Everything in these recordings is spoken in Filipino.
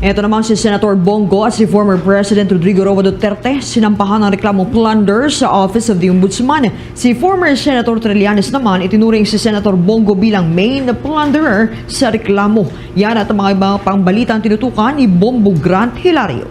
Ito naman si Senator Bongo at si former President Rodrigo Roa Duterte sinampahan ng reklamo plunder sa Office of the Ombudsman. Si former Senator Trillanes naman itinuring si Senator Bongo bilang main plunderer sa reklamo. Yan at mga ibang pangbalitang tinutukan ni Bombo Grant Hilario.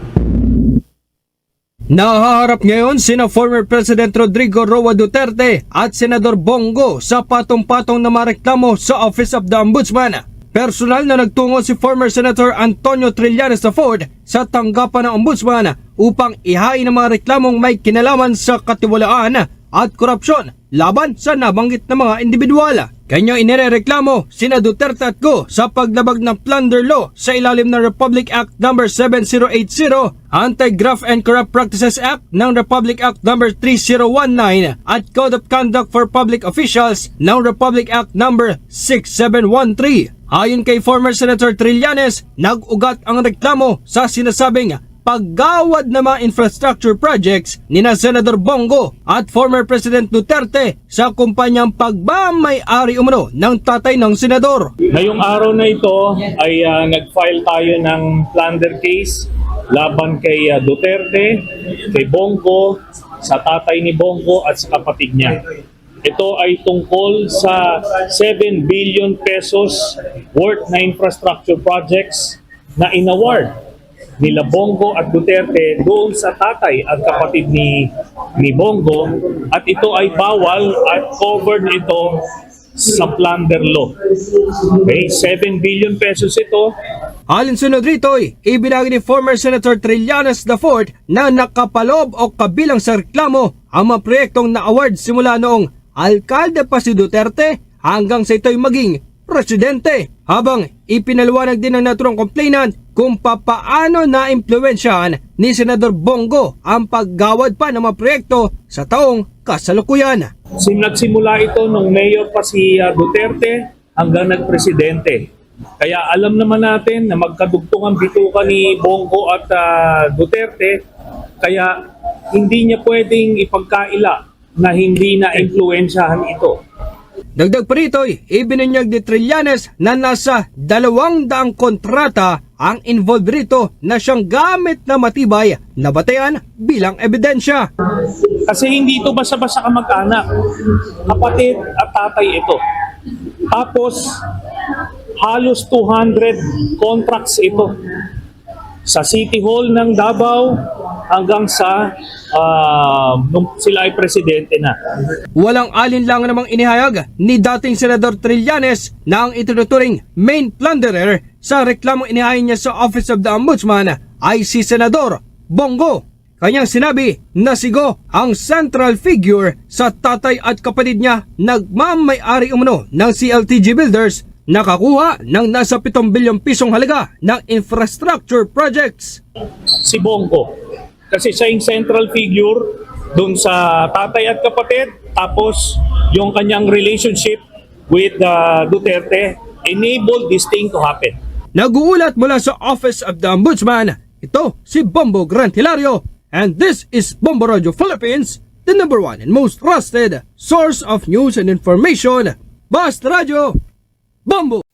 Nahaharap ngayon sina former President Rodrigo Roa Duterte at Senador Bongo sa patong-patong na mareklamo sa Office of the Ombudsman. Personal na nagtungo si former Senator Antonio Trillanes Ford sa tanggapan ng Ombudsman upang ihain ang mga reklamong may kinalaman sa katiwalaan at korupsyon laban sa nabanggit na mga individual. Kanya inirereklamo sina Duterte at Go sa paglabag ng plunder law sa ilalim ng Republic Act No. 7080, Anti-Graft and Corrupt Practices Act ng Republic Act No. 3019 at Code of Conduct for Public Officials ng Republic Act No. 6713. Ayon kay former Senator Trillanes, nag-ugat ang reklamo sa sinasabing paggawad ng mga infrastructure projects ni na Senador Bongo at former President Duterte sa kumpanyang pagmamay-ari umano ng tatay ng senador. Ngayong araw na ito ay ah, nag-file tayo ng plunder case laban kay ah, Duterte, kay Bongo, sa tatay ni Bongo at sa kapatid niya. Ito ay tungkol sa 7 billion pesos worth na infrastructure projects na inaward nila Bongo at Duterte doon sa tatay at kapatid ni ni Bongo at ito ay bawal at covered ito sa plunder law. Okay, 7 billion pesos ito. Alinsunod rito ibinagi ni former Senator Trillanes IV na nakapalob o kabilang sa reklamo ang mga proyektong na-award simula noong alkalde pa si Duterte hanggang sa ito'y maging presidente. Habang ipinaliwanag din ng naturang complainant kung papaano na-impluensyahan ni Senador Bongo ang paggawad pa ng mga proyekto sa taong kasalukuyan. Sim nagsimula ito nung mayor pa si uh, Duterte hanggang nagpresidente. Kaya alam naman natin na magkadugtong ang bituka ni Bongo at uh, Duterte. Kaya hindi niya pwedeng ipagkaila na hindi na impluensyahan ito. Dagdag pa rito, ibinunyag ni Trillanes na nasa dalawang daang kontrata ang involved rito na siyang gamit na matibay na batayan bilang ebidensya. Kasi hindi ito basta-basta kamag-anak. Kapatid at tatay ito. Tapos, halos 200 contracts ito. Sa City Hall ng Davao hanggang sa ah, nung sila ay presidente na. Walang alinlangan namang inihayag ni dating Senador Trillanes na ang itinuturing main plunderer sa reklamong inihain niya sa Office of the Ombudsman ay si Senador Bongo. Kanyang sinabi na si Go ang central figure sa tatay at kapatid niya nagmamay-ari umano ng CLTG Builders nakakuha ng nasa 7 bilyong pisong halaga ng infrastructure projects. Si Bongo. Kasi siya yung central figure doon sa tatay at kapatid. Tapos, yung kanyang relationship with uh, Duterte enabled this thing to happen. Naguulat mula sa Office of the Ombudsman, ito si Bombo Grant Hilario and this is Bombo Radio Philippines, the number one and most trusted source of news and information. Basta Radio, Bombo!